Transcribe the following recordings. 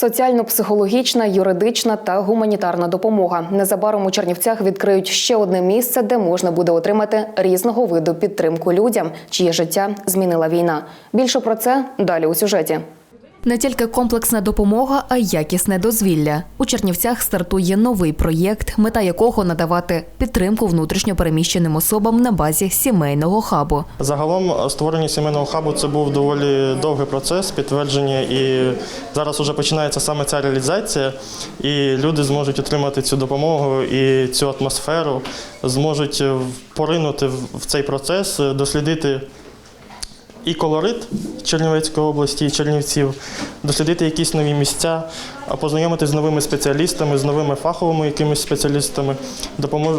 Соціально-психологічна, юридична та гуманітарна допомога. Незабаром у Чернівцях відкриють ще одне місце, де можна буде отримати різного виду підтримку людям, чиє життя змінила війна. Більше про це далі у сюжеті. Не тільки комплексна допомога, а й якісне дозвілля. У Чернівцях стартує новий проєкт, мета якого надавати підтримку внутрішньо переміщеним особам на базі сімейного хабу. Загалом створення сімейного хабу це був доволі довгий процес підтвердження, і зараз вже починається саме ця реалізація, і люди зможуть отримати цю допомогу і цю атмосферу, зможуть поринути в цей процес, дослідити і колорит Чернівецької області, і Чернівців, дослідити якісь нові місця, а познайомитись з новими спеціалістами, з новими фаховими якимись спеціалістами,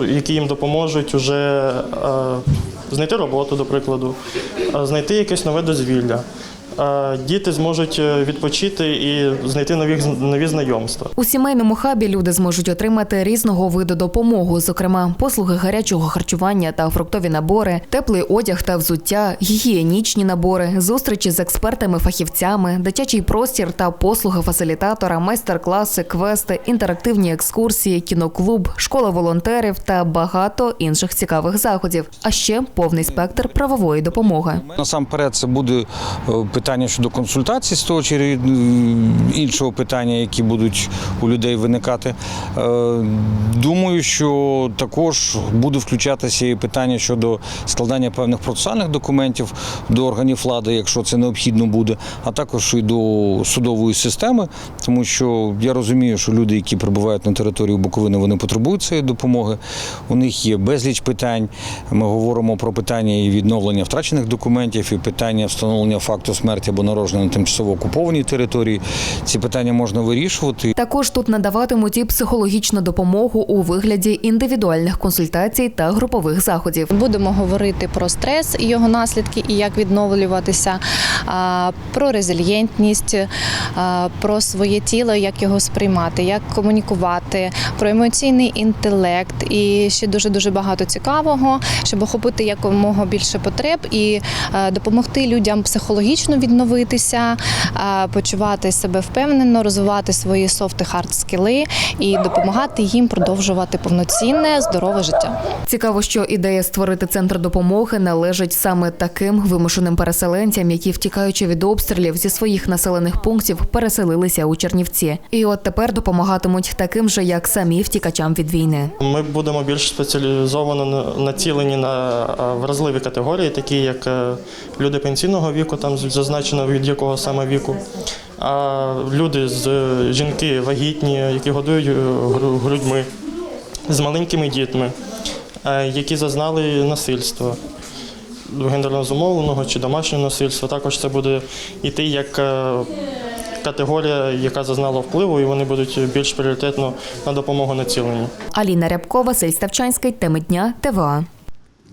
які їм допоможуть уже е, знайти роботу, до прикладу, е, знайти якесь нове дозвілля. Діти зможуть е, відпочити і знайти нові, нові знайомства. У сімейному хабі люди зможуть отримати різного виду допомогу, зокрема послуги гарячого харчування та фруктові набори, теплий одяг та взуття, гігієнічні набори, зустрічі з експертами-фахівцями, дитячий простір та послуги фасилітатора, майстер-класи, квести, інтерактивні екскурсії, кіноклуб, школа волонтерів та багато інших цікавих заходів. А ще повний спектр правової допомоги. Насамперед, це буде е, питання щодо консультацій з того чи іншого питання, які будуть у людей виникати. Е, Думаю, що також буде включатися і питання щодо складання певних процесуальних документів до органів влади, якщо це необхідно буде, а також і до судової системи, тому що я розумію, що люди, які прибувають на територію Буковини, вони потребують цієї допомоги. У них є безліч питань. Ми говоримо про питання і відновлення втрачених документів, і питання встановлення факту смерті або народження на тимчасово окупованій території. Ці питання можна вирішувати. Також тут надаватимуть і психологічну допомогу у вигляді індивідуальних консультацій та групових заходів. Будемо говорити про стрес і його наслідки, і як відновлюватися, про резильєнтність, про своє тіло, як його сприймати, як комунікувати, про емоційний інтелект і ще дуже дуже багато цікавого, щоб охопити якомога більше потреб і допомогти людям психологічно відновитися, почувати себе впевнено, розвивати свої софт і хард скіли і допомагати їм продовжувати повноцінне здорове життя. Цікаво, що ідея створити центр допомоги належить саме таким вимушеним переселенцям, які, втікаючи від обстрілів зі своїх населених пунктів, переселилися у Чернівці. І от тепер допомагатимуть таким же, як самі втікачам від війни. Ми будемо більш спеціалізовано на- націлені на вразливі категорії, такі як е, люди пенсійного віку, там зазначено від якого саме віку. А люди з е, жінки вагітні, які годують е, гру- грудьми, з маленькими дітьми, е, які зазнали насильства гендерно зумовленого чи домашнього насильства. Також це буде йти як категорія, яка зазнала впливу, і вони будуть більш пріоритетно на допомогу націлені. Аліна Рябкова, Василь Ставчанський, теми дня ТВА.